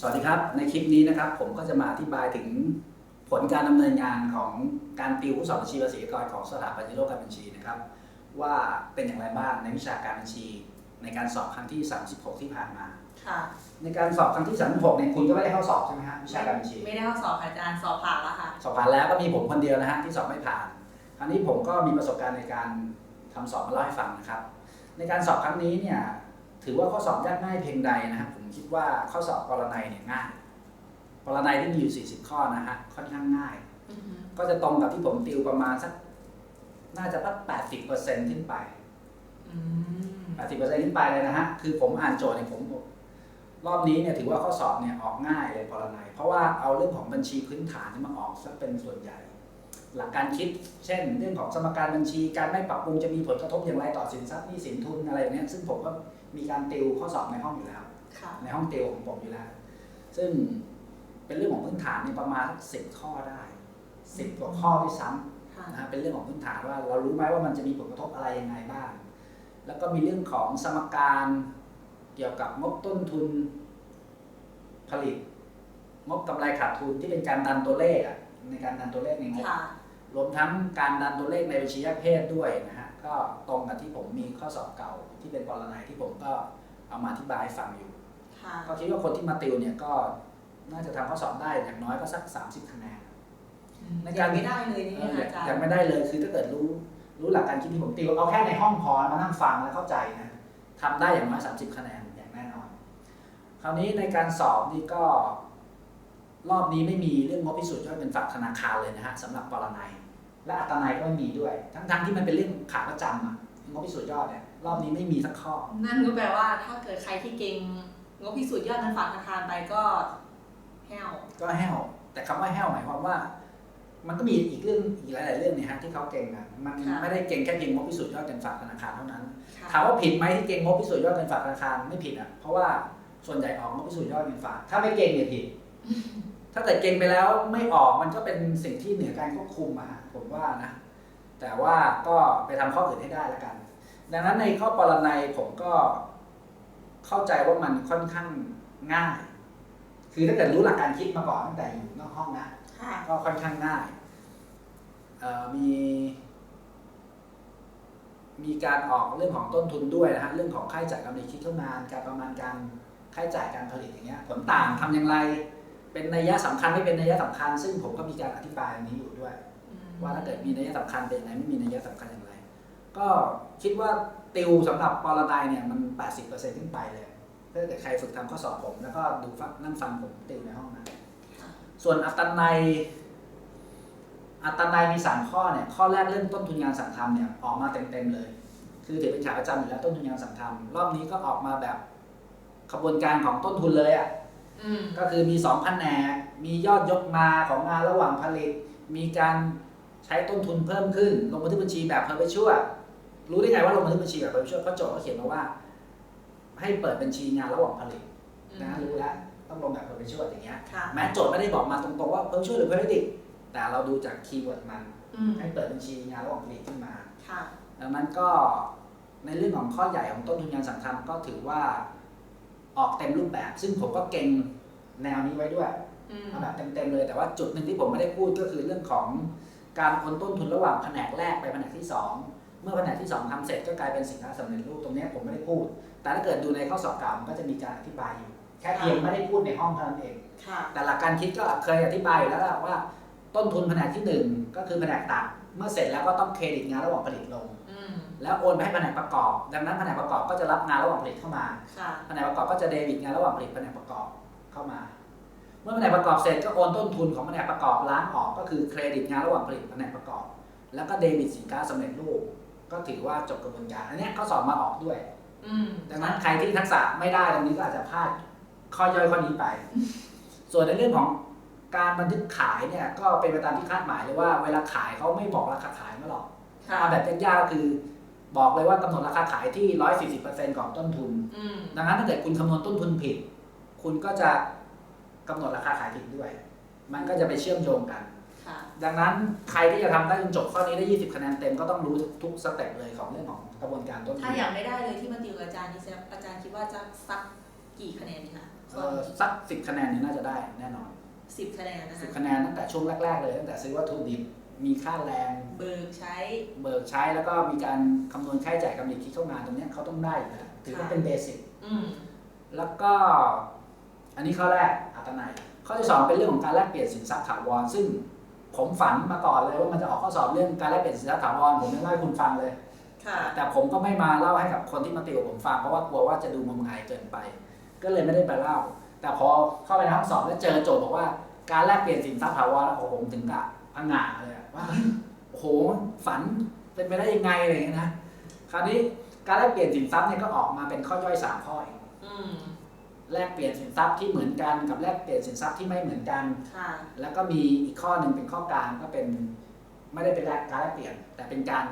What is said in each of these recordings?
สวัสดีครับ ในคลิปนี้นะครับผมก็จะมาอธิบายถึงผลการดำเนินงานของการติวผู้สอบบัญชีภาษีอากรของสถาบันโลกการบัญชีนะครับ ว่าเป็นอย่างไรบ้างในวิชาการบัญชี ในการสอบครั้งที่ 36 ที่ผ่านมาค่ะในการสอบครั้งที่ 36เนี่ยคุณก็ไม่ได้เข้าสอบใช่ไหมฮะวิชาการบัญชีไม่ได้เข้าสอบค่ะอาจารย์สอบผ่านแล้วค่ะสอบผ่านแล้วก็มีผมคนเดียวนะฮะที่สอบไม่ผ่านครั้งนี้ผมก็มีประสบการณ์ในการทำสอบมาเล่าให้ฟังนะครับ ในการสอบครั้งนี้เนี่ยถือว่าข้อสอบยากง่ายเพียงใดนะครับผม คิดว่าข้อสอบปรนัยเนี่ยง่ายปรนัยที่มีอยู่ 40 ข้อนะฮะค่อนข้างง่าย ก็จะตรงกับที่ผมติวประมาณสักน่าจะสัก80%ขึ้นไปอืม80%ขึ้นไปเลยนะฮะคือผมอ่านโจทย์เนี่ยผมรอบนี้เนี่ยถือว่าข้อสอบเนี่ยออกง่ายเลยปรนัยเพราะว่าเอาเรื่องของบัญชีพื้นฐานนี่มาออกซะเป็นส่วนใหญ่ หลักการคิด เช่น เรื่องของสมการบัญชีการไม่ปรับปรุงจะมีผลกระทบอย่างไรต่อสินทรัพย์หนี้สินทุนอะไรอย่างเนี้ยซึ่งผมก็มีการติวข้อสอบในห้องอยู่แล้วค่ะ ในห้องติวของผมอยู่แล้ว ซึ่งเป็นเรื่องของพื้นฐานในยประมาณสิบข้อได้สิบกว่าข้อด้วยซ้ำค่ะนะฮะเป็นเรื่องของพื้นฐานว่าเรารู้ไหมว่ามันจะมีผลกระทบอะไรยังไงบ้าง แล้วก็มีเรื่องของสมการเกี่ยวกับงบต้นทุนผลิต งบกำไรขาดทุนที่เป็นการดันตัวเลขอะในการดันตัวเลขในงบค่ะรวมทั้งการดันตัวเลขในบัญชีแยกเพศด้วยนะฮะก็ตรงกับที่ผมมีข้อสอบเก่าที่เป็นปรนัยที่ผมก็เอามาอธิบายให้ฟังอยู่ค่ะ ก็คิดว่าคนที่มาติวเนี่ยก็น่าจะทำข้อสอบได้อย่างน้อยก็สัก 30คะแนนในการยังไม่ได้เลยนี่เออค่ะอาจารยังย์ไม่ได้เลยคือถ้าเกิดรู้รู้หลักการคิดที่ผมติวเอาแค่ในห้องพอมานั่งฟังแล้วเข้าใจนะทำได้อย่างน้อย30คะแนนอย่างแน่นอน คราวนี้ในการสอบนี่ก็ รอบนี้ไม่มีเรื่องงบพิสูจน์ยอดเงินฝากธนาคารเลยนะฮะสำหรับปรนัยและอัตนัยก็ไม่มีด้วย ทั้งๆที่มันเป็นเรื่องขาประจำอะงบพิสูจน์ยอดเนี่ยรอบนี้ไม่มีสักข้อ นั่นก็แปลว่าถ้าเกิดใครที่เก่ง งบพิสูจน์ยอดเงินฝากธนาคารไปก็แห้วก็แห้ว แต่คำว่าแห้วหมายความว่า มันก็มีอีกเรื่องอีกหลาย ๆ เรื่องเนี่ยฮะที่เขาเก่งกันมันค่ะไม่ได้เก่งแค่เพียงงบพิสูจน์ยอดเงินฝากธนาคารเท่านั้นค่ะถามว่าผิดไหมที่เก่งงบพิสูจน์ยอดเงินฝากธนาคารไม่ผิดอะเพราะว่าส่วนใหญ่ออกงบพิสูจน์ยอดเงินฝากถ้าไม่เก่งเนี่ยผิดถ้าเกิดเก่งไปแล้วไม่ออกมันก็เป็นสิ่งที่เหนือการควบคุมอะฮะผมว่านะ แต่ว่าก็ไปทำข้ออื่นให้ได้แล้วกัน ดังนั้นในข้อปรนัยผมก็ เข้าใจว่ามันค่อนข้างง่าย คือถ้าเกิดรู้หลักการคิดมาก่อนตั้งแต่อยู่นอกห้องนะค่ะก็ค่อนข้างง่ายเอ่อมี มีการออกเรื่องของต้นทุนด้วยนะฮะเรื่องของค่าใช้จ่ายกำไรคิดเท่างานการประมาณการค่าใช้จ่ายการผลิตอย่างเงี้ยผลต่างทำอย่างไร เป็นนัยยะสำคัญไม่เป็นนัยยะสำคัญ ซึ่งผมก็มีการอธิบายอันนี้อยู่ด้วยอืมว่าถ้าเกิดมีนัยยะสำคัญเป็นยังไงไม่มีนัยยะสำคัญอย่างไร ก็คิดว่า ติวสำหรับปรนัยเนี่ยมัน 80%ขึ้นไปเลย ถ้าเกิดใครฝึกทำข้อสอบผม แล้วก็ดูฟังนั่งฟังผมติวในห้องนะค่ะส่วนอัตนัยอัตนัยมีสามข้อเนี่ย ข้อแรกเรื่องต้นทุนงานสั่งทำเนี่ยออกมาเต็มๆเลย คือถือเป็นขาประจำอยู่แล้วต้นทุนงานสั่งทำรอบนี้ก็ออกมาแบบขบวนการของต้นทุนเลยอะ่ะอืมก็คือมีสองแผนกมียอดยกมาของงานระหว่างผลิต มีการใช้ต้นทุนเพิ่มขึ้น ลงบันทึกบัญชีแบบเพอร์เปชัว รู้ได้ไงว่าลงบันทึกบัญชีแบบเพอร์เปชัวเพราะโจทย์เขาเขียนมาว่า ให้เปิดบัญชีงานระหว่างผลิตนะรู้แล้วต้องลงแบบเพอร์เปชัวอย่างเงี้ยค่ะแม้โจทย์ไม่ได้บอกมาตรงๆว่าเพอร์เปชัวหรือเพอร์เปติแต่เราดูจากคีย์เวิร์ดมันอืมให้เปิดบัญชีงานระหว่างผลิตขึ้นมาค่ะดังนั้นก็ในเรื่องของข้อใหญ่ของต้นทุนงานสั่งทำก็ถือว่าออกเต็มรูปแบบ ซึ่งผมก็เก่งแนวนี้ไว้ด้วยอืมเอาแบบเต็มๆเลยแต่ว่าจุดหนึ่งที่ผมไม่ได้พูดก็คือเรื่องของการโอนต้นทุนระหว่างแผนกแรกไปแผนกที่สอง เมื่อแผนกที่สองทำเสร็จก็กลายเป็นสินค้าสำเร็จรูปตรงเนี้ยผมไม่ได้พูด แต่ถ้าเกิดดูในข้อสอบเก่ามันก็จะมีการอธิบายอยู่แค่เพียงไม่ได้พูดในห้องเท่านั้นเองค่ะแต่หลักการคิดก็เคยอธิบายอยู่แล้วล่ะว่า ต้นทุนแผนกที่หนึ่งก็คือแผนกตัดเมื่อเสร็จแล้วก็ต้องเครดิตงานระหว่างผลิตลงอืมแล้วโอนไปให้แผนกประกอบ ดังนั้นแผนกประกอบก็จะรับงานระหว่างผลิตเข้ามาค่ะแผนกประกอบก็จะเดบิตงานระหว่างผลิตแผนกประกอบเข้ามา เมื่อแผนกประกอบเสร็จก็โอนต้นทุนของแผนกประกอบล้างออกก็คือเครดิตงานระหว่างผลิตแผนกประกอบ แล้วก็เดบิตสินค้าสำเร็จรูป ก็ถือว่าจบกระบวนการ อันเนี้ยก็สอบมาออกด้วย อืมดังนั้นใครที่ทักษะไม่ได้ตรงนี้ก็อาจจะพลาดข้อย่อยข้อนี้ไป ส่วนในเรื่องของการบันทึกขายเนี่ย ก็เป็นไปตามที่คาดหมายเลยว่าเวลาขายเขาไม่บอกราคาขายมาหรอกค่ะเอาแบบยากๆก็คือ บอกเลยว่ากำหนดราคาขายที่140%ของต้นทุน อืมดังนั้นถ้าเกิดคุณคำนวณต้นทุนผิด คุณก็จะกำหนดราคาขายผิดด้วย มันก็จะไปเชื่อมโยงกันค่ะ ดังนั้นใครที่จะทำได้จนจบข้อนี้ได้ 20 คะแนนเต็มก็ต้องรู้ทุกสเต็ปเลยของเรื่องของกระบวนการต้นทุนถ้าอย่างไม่ได้เลยที่มาติวกับอาจารย์นี่แสดงอาจารย์คิดว่าจะซักกี่คะแนนดีคะเออสักสิบคะแนนนี่น่าจะได้แน่นอนสิบคะแนนนะสิบคะคะแนนตั้งแต่ช่วงแรก ๆ เลยตั้งแต่ซื้อวัตถุดิบมีค่าแรง เบิกใช้ เบิกใช้แล้วก็มีการคำนวณค่าใช้จ่ายกำไรคิดเข้ามาตรงเนี้ยเขาต้องได้อยู่แล้วถือว่าเป็นเบสิกอืมแล้วก็ อันนี้ข้อแรกอัตนัยข้อที่สองเป็นเรื่องของการแลกเปลี่ยนสินทรัพย์ถาวรซึ่ง ผมฝันมาก่อนเลยว่ามันจะออกข้อสอบเรื่องการแลกเปลี่ยนสินทรัพย์ถาวรผมยังเล่าให้คุณฟังเลย ค่ะแต่ผมก็ไม่มาเล่าให้กับคนที่มาติวกับผมฟังเพราะว่ากลัวว่าจะดูงมงายเกินไป ก็เลยไม่ได้ไปเล่า แต่พอเข้าไปในห้องสอบแล้วเจอโจทย์บอกว่าการแลกเปลี่ยนสินทรัพย์ถาวรแล้วโอ้โหผมถึงกับพังงาเลยอะว่าโอ้โหฝันเป็นไปได้ยังไงอะไรอย่างเงี้ยนะคราวนี้การแลกเปลี่ยนสินทรัพย์เนี่ยก็ออกมาเป็นข้อย่อยสามข้อเองอืม แลกเปลี่ยนสินทรัพย์ที่เหมือนกันกับแลกเปลี่ยนสินทรัพย์ที่ไม่เหมือนกัน ค่ะ แล้วก็มีอีกข้อหนึ่งเป็นข้อกลางก็เป็นไม่ได้เป็นแลกการแลกเปลี่ยน แต่เป็นการ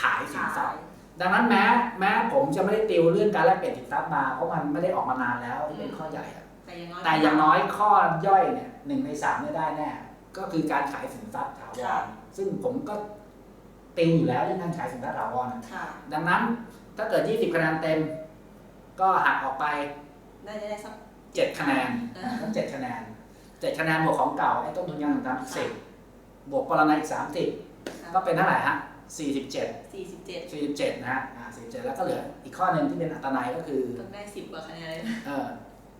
ขายสินทรัพย์ ดังนั้นแม้แม้ผมจะไม่ได้ติวเรื่องการแลกเปลี่ยนสินทรัพย์มาเพราะมันไม่ได้ออกมานานแล้วที่เป็นข้อใหญ่อะแต่อย่างน้อยแต่อย่างน้อยข้อย่อยเนี่ยหนึ่งในสามเนี่ยได้แน่ก็คือการขายสินทรัพย์ถาวรซึ่งผมก็ติวอยู่แล้วเรื่องการขายสินทรัพย์ถาวรอะค่ะ ดังนั้นถ้าเกิด 20 คะแนนเต็ม ก็หักออกไป น่าจะได้สัก7คะแนนเออทั้ง7คะแนน7คะแนนบวกของเก่าไอ้ต้นทุนยางต่างๆอีกสิบวกปรนัยอีก30ก็เป็นเท่าไหร่ฮะ47สี่สิบเจ็ด47นะฮะอ่า47แล้วก็เหลืออีกข้อหนึ่งที่เป็นอัตนัยก็คือต้องได้สิบกว่าคะแนนเลยเอ่อ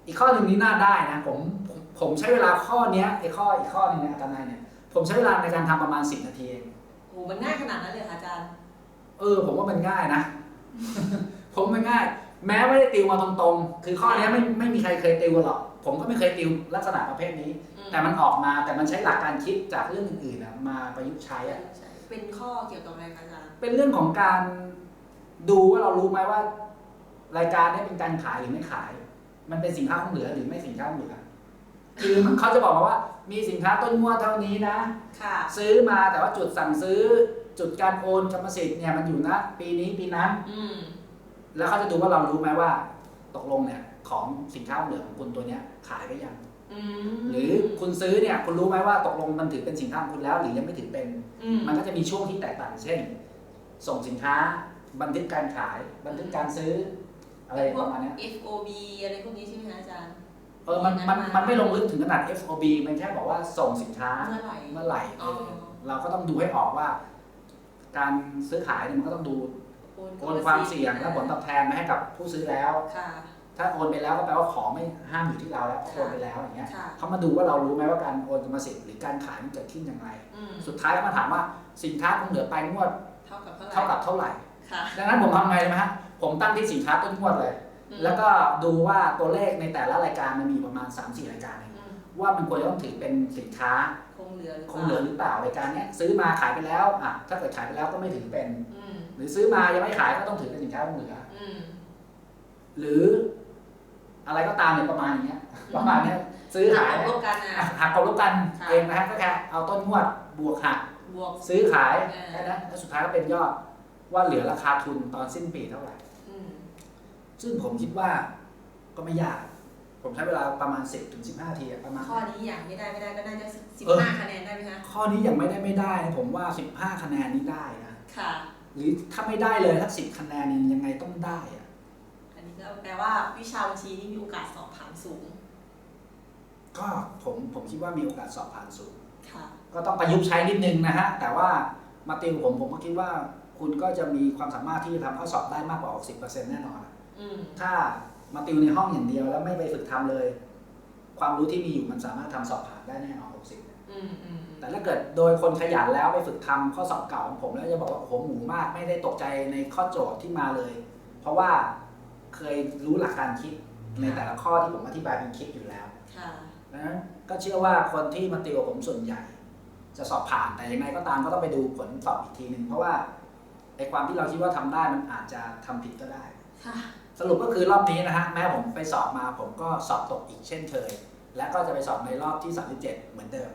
อีกข้อหนึ่งนี้น่าได้นะผมผมผมใช้เวลาข้อเนี้ยไอ้ข้ออีกข้อหนึงในยอัตนัยเนี่ยผมใช้เวลาในการทำประมาณ10นาทีเองโหมันง่ายขนาดนั้นเลยเหรอคะอาจารย์ เออ ผมว่ามันง่ายนะ ผมมันง่าย แม้ไม่ได้ติวมาตรงๆ คือข้อเนี้ยไม่ไม่มีใครเคยติวหรอก ผมก็ไม่เคยติวลักษณะประเภทนี้ อืมแต่มันออกมาแต่มันใช้หลักการคิดจากเรื่องอื่นๆนะมาประยุกต์ใช้อะใช่เป็นข้อเกี่ยวกับอะไรคะอาจารย์เป็นเรื่องของการดูว่าเรารู้ไหมว่า รายการเนี้เป็นการขายหรือไม่ขาย มันเป็นสินค้าคงเหลือหรือไม่สินค้าคงเหลือ คือมันเขาจะบอกมาว่า มีสินค้าต้นงวดเท่านี้นะ ค่ะ ซื้อมาแต่ว่าจุดสั่งซื้อ จุดการโอนกรรมสิทธิ์เนี่ยมันอยู่นะ ปีนี้ปีนั้น อืม แล้วเขาจะดูว่าเรารู้ไหมว่า ตกลงเนี่ยของสินค้าคงเหลือของคุณตัวเนี้ยขายไปยัง อืมหรือคุณซื้อเนี่ยคุณรู้ไหมว่าตกลงมันถือเป็นสินค้าของคุณแล้ว หรือยังไม่ถือเป็นอืมมันก็จะมีช่วงที่แตกต่างเช่น ส่งสินค้า บันทึกการขาย บันทึกการซื้อ อะไรประมาณเนี้ย FOB อะไรพวกนี้ใช่ไหมคะอาจารย์ เออมันมันมันไม่ลงลึกถึงขนาด FOB มันแค่บอกว่าส่งสินค้า เมื่อไหร่ เมื่อไหร่เอออ๋อ เราก็ต้องดูให้ออกว่า การซื้อขายเนี่ยมันก็ต้องดู โอนโอนความเสี่ยงและผลตอบแทนมาให้กับผู้ซื้อแล้ว ค่ะ ถ้าโอนไปแล้วก็แปลว่าของไม่ห้ามอยู่ที่เราแล้วเพราะโอนไปแล้วอย่างเงี้ยค่ะ เขามาดูว่าเรารู้ไหมว่าการโอนกรรมสิทธิ์หรือการขายมันเกิดขึ้นอย่างไร อืมสุดท้ายก็มาถามว่าสินค้าคงเหลือไปงวดเท่ากับเท่าไหร่เท่ากับเท่าไหร่ ค่ะดังนั้นผมทำไงรู้ไหมฮะผมตั้งที่สินค้าต้นงวดเลย อืมแล้วก็ดูว่าตัวเลขในแต่ละรายการมันมีประมาณ 3-4 รายการเองอืม ว่ามันควรจะต้องถือเป็นสินค้าคงเหลือหรือคงเหลือหรือเปล่ารายการเนี้ยซื้อมาขายไปแล้วอะถ้าเกิดขายไปแล้วก็ไม่ถือเป็นอืมหรือซื้อมายังไม่ขายก็ต้องถือเป็นสินค้าคงเหลืออืมหรืออะไรก็ตามเนี่ยประมาณอย่างเงี้ย ประมาณเนี้ยซื้อขายร่วมกันอะอะหักกบลบกันค่ะเองนะฮะก็แค่เอาต้นงวดบวกหักบวกซื้อขายเออแค่นั้นแล้วสุดท้ายก็เป็นยอดว่าเหลือราคาทุนตอนสิ้นปีเท่าไหร่อืมซึ่งผมคิดว่าก็ไม่ยาก ผมใช้เวลาประมาณ 10ถึง15นาทีอะประมาณ ข้อนี้อย่างไม่ได้ไม่ได้ก็น่าจะสิบเออ ห้าคะแนนได้ไหมคะ ข้อนี้ยังไม่ได้ไม่ได้นะผมว่า 15 คะแนนนี่ได้นะ ค่ะ หรือถ้าไม่ได้เลยถ้า10คะแนนนี่ยังไงต้องได้อะอันนี้ก็แปลว่าวิชาบัญชีนี่มีโอกาสสอบผ่านสูง ก็ผมผมคิดว่ามีโอกาสสอบผ่านสูง ค่ะ ก็ต้องประยุกต์ใช้นิดนึงนะฮะ แต่ว่ามาติวผมผมก็คิดว่า คุณก็จะมีความสามารถที่จะทำข้อสอบได้มากกว่า60%แน่นอนอืม ถ้า มาติวในห้องอย่างเดียวแล้วไม่ไปฝึกทำเลย ความรู้ที่มีอยู่มันสามารถทำสอบผ่านได้แน่นอน60อืมอืมแต่ถ้าเกิดโดยคนขยันแล้วไปฝึกทำข้อสอบเก่าของผมแล้วจะบอกว่าโอ้โหหมูมากไม่ได้ตกใจในข้อโจทย์ที่มาเลย เพราะว่าเคยรู้หลักการคิดในแต่ละข้อที่ผมอธิบายเป็นคลิปอยู่แล้วค่ะนะก็เชื่อว่าคนที่มาติวกับผมส่วนใหญ่ จะสอบผ่านแต่ยังไงก็ตามก็ต้องไปดูผลสอบอีกทีหนึ่งเพราะว่าไอ้ความที่เราคิดว่าทำได้มันอาจจะทำผิดก็ได้ ค่ะ สรุปก็คือรอบนี้นะฮะแม้ผมไปสอบมาผมก็สอบตกอีกเช่นเคย และก็จะไปสอบในรอบที่ 37 เหมือนเดิม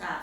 ค่ะ